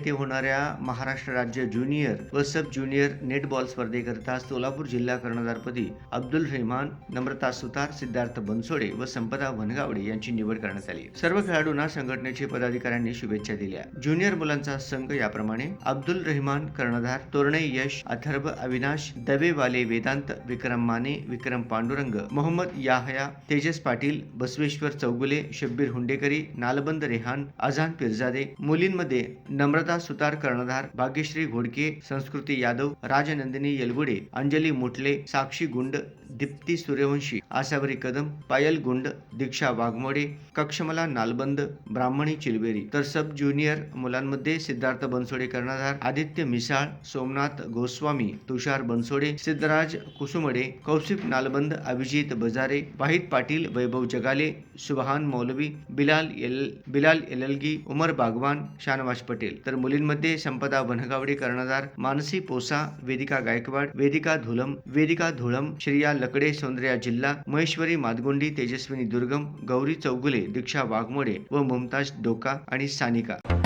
येथे होणाऱ्या महाराष्ट्र राज्य ज्युनियर व सब ज्युनियर नेटबॉल स्पर्धेकरिता सोलापूर जिल्हा कर्णधारपदी अब्दुल रहमान नम्रता सुतार सिद्धार्थ बनसोडे व संपदा वनगावडे यांची निवड करण्यात आली. सर्व खेळाडूंना संघटनेचे पदाधिकाऱ्यांनी शुभेच्छा दिल्या. ज्युनियर मुलांचा संघ याप्रमाणे अब्दुल रहमान कर्णधार तोरणे यश अथर्व अविनाश दवेवाले वेदांत विक्रम माने विक्रम पांडुरंग मोहम्मद याहया तेजस पाटील बसवेश्वर चौगुले शब्बीर हुंडेकरी नालबंद रेहान अझान पिरजादे मुलींमध्ये नम्रता सुतार कर्णधार भाग्यश्री घोडके संस्कृती यादव राजनंदिनी येलगुडे अंजली मुटले साक्षी गुंड दीप्ती सूर्यवंशी आसावरी कदम पायल गुंड दीक्षा वाघमोडे कक्षमला नालबंद ब्राह्मणी चिलबेरी तर सब ज्युनियर मुलांमध्ये सिद्धार्थ बनसोडे कर्णधार आदित्य मिसाळ सोमनाथ गोस्वामी तुषार बनसोडे सिद्धराज कुसुमडे कौशिक नालबंद अभिजित बजारे वाहिद पाटील वैभव जगाले सुबहान मौलवी बिलाल एल बिलाल एललगी उमर बागवान शानवाज पटेल. तर मुलींमध्ये संपदा वनगावडे कर्णधार मानसी पोसा वेदिका गायकवाड वेदिका धुलम वेदिका धुळम श्रिया लकडे सौंदर्या जिल्हा महेश्वरी मातगुंडी तेजस्विनी दुर्गम गौरी चौगुले दीक्षा वाघमोडे व मुमताज डोका आणि सानिका.